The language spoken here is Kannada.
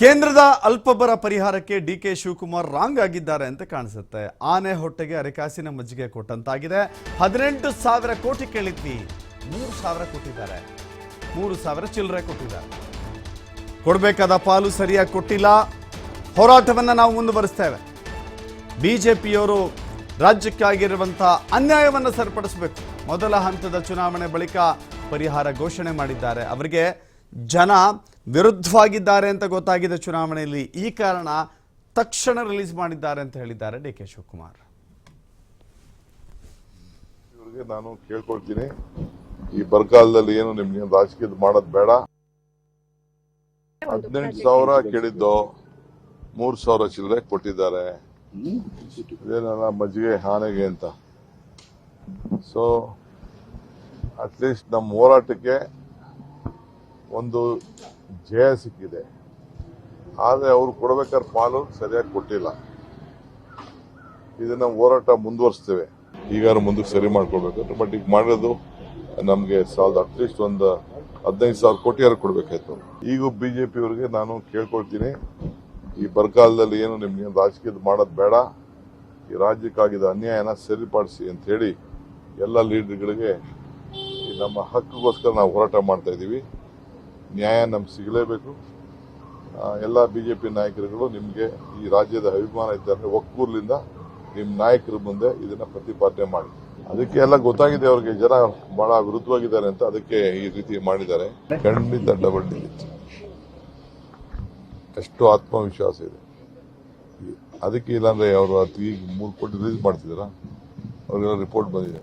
ಕೇಂದ್ರದ ಅಲ್ಪಬರ ಪರಿಹಾರಕ್ಕೆ ಡಿ ಕೆ ಶಿವಕುಮಾರ್ ರಾಂಗ್ ಆಗಿದ್ದಾರೆ ಅಂತ ಕಾಣಿಸುತ್ತೆ. ಆನೆ ಹೊಟ್ಟೆಗೆ ಅರೆಕಾಸಿನ ಮಜ್ಜಿಗೆ ಕೊಟ್ಟಂತಾಗಿದೆ. ಹದಿನೆಂಟು ಸಾವಿರ ಕೋಟಿ ಕೇಳಿದ್ವಿ. ಮೂರು ಸಾವಿರ ಕೊಟ್ಟಿದ್ದಾರೆ. ಮೂರು ಸಾವಿರ ಚಿಲ್ಲರೆ ಕೊಟ್ಟಿದ್ದಾರೆ. ಕೊಡಬೇಕಾದ ಪಾಲು ಸರಿಯಾಗಿ ಕೊಟ್ಟಿಲ್ಲ. ಹೋರಾಟವನ್ನು ನಾವು ಮುಂದುವರಿಸ್ತೇವೆ. ಬಿಜೆಪಿಯವರು ರಾಜ್ಯಕ್ಕಾಗಿರುವಂಥ ಅನ್ಯಾಯವನ್ನು ಸರಿಪಡಿಸಬೇಕು. ಮೊದಲ ಹಂತದ ಚುನಾವಣೆ ಬಳಿಕ ಪರಿಹಾರ ಘೋಷಣೆ ಮಾಡಿದ್ದಾರೆ. ಅವರಿಗೆ ಜನ ವಿರುದ್ಧವಾಗಿದ್ದಾರೆ ಅಂತ ಗೊತ್ತಾಗಿದೆ ಚುನಾವಣೆಯಲ್ಲಿ. ಈ ಕಾರಣ ತಕ್ಷಣ ರಿಲೀಸ್ ಮಾಡಿದ್ದಾರೆ ಅಂತ ಹೇಳಿದ್ದಾರೆ ಡಿ ಕೆ ಶಿವಕುಮಾರ್. ನಾನು ಕೇಳ್ಕೊಳ್ತೀನಿ. ಈ ಬರಗಾಲದಲ್ಲಿ ಏನು ನಿಮ್ಗೆ ರಾಜಕೀಯ ಮಾಡೋದ್ ಬೇಡ. ಹದಿನೆಂಟು ಸಾವಿರ ಕೇಳಿದ್ದು ಮೂರ್ ಸಾವಿರ ಚಿಲ್ಲರೆ ಕೊಟ್ಟಿದ್ದಾರೆ. ಇದೇನಲ್ಲ ಮಜ್ಜಿಗೆ ಹಾನಿಗೆ ಅಂತ. ಸೊ ಅಟ್ಲೀಸ್ಟ್ ನಮ್ಮ ಹೋರಾಟಕ್ಕೆ ಒಂದು ಜಯ ಸಿಕ್ಕಿದೆ. ಆದರೆ ಅವರು ಕೊಡ್ಬೇಕಾದ್ರೆ ಪಾಲು ಸರಿಯಾಗಿ ಕೊಟ್ಟಿಲ್ಲ. ಇದನ್ನ ಹೋರಾಟ ಮುಂದುವರಿಸ್ತೇವೆ. ಈಗಾರು ಮುಂದಕ್ಕೆ ಸರಿ ಮಾಡ್ಕೊಳ್ಬೇಕು. ಬಟ್ ಈಗ ಮಾಡಿರೋದು ನಮಗೆ ಸಾವಿರದ ಅಟ್ಲೀಸ್ಟ್ ಒಂದು ಹದಿನೈದು ಸಾವಿರ ಕೋಟಿಯಾರು ಕೊಡ್ಬೇಕಾಯ್ತು. ಈಗ ಬಿಜೆಪಿ ಅವರಿಗೆ ನಾನು ಕೇಳ್ಕೊಳ್ತೀನಿ. ಈ ಬರಗಾಲದಲ್ಲಿ ಏನು ನಿಮ್ಗೆ ರಾಜಕೀಯದ ಮಾಡೋದು ಬೇಡ. ಈ ರಾಜ್ಯಕ್ಕಾಗಿದ್ದ ಅನ್ಯಾಯನ ಸರಿಪಡಿಸಿ ಅಂತ ಹೇಳಿ ಎಲ್ಲ ಲೀಡರ್ಗಳಿಗೆ ನಮ್ಮ ಹಕ್ಕಿಗೋಸ್ಕರ ನಾವು ಹೋರಾಟ ಮಾಡ್ತಾ ಇದ್ದೀವಿ. ನ್ಯಾಯ ನಮ್ಗೆ ಸಿಗಲೇಬೇಕು. ಎಲ್ಲ ಬಿ ಜೆ ಪಿ ನಾಯಕರುಗಳು ನಿಮಗೆ ಈ ರಾಜ್ಯದ ಅಭಿಮಾನ ಇದ್ದಾರೆ. ಒಕ್ಕೂರ್ಲಿಂದ ನಿಮ್ಮ ನಾಯಕರ ಮುಂದೆ ಇದನ್ನ ಪ್ರತಿಪಾದನೆ ಮಾಡಿ. ಅದಕ್ಕೆ ಎಲ್ಲ ಗೊತ್ತಾಗಿದೆ ಅವ್ರಿಗೆ. ಜನ ಬಹಳ ವಿರುದ್ಧವಾಗಿದ್ದಾರೆ ಅಂತ ಅದಕ್ಕೆ ಈ ರೀತಿ ಮಾಡಿದ್ದಾರೆ. ಖಂಡಿತ ಡಬಲ್ ಡಿಜಿಟ್ ಎಷ್ಟು ಆತ್ಮವಿಶ್ವಾಸ ಇದೆ. ಅದಕ್ಕೆ ಇಲ್ಲಾಂದ್ರೆ ಅವರು ಈಗ ಮೂರು ಕೋಟಿ ರಿಲೀಸ್ ಮಾಡ್ತಿದ್ದೀರಾ? ಅವ್ರಿಗೆಲ್ಲ ರಿಪೋರ್ಟ್ ಬಂದಿದೆ.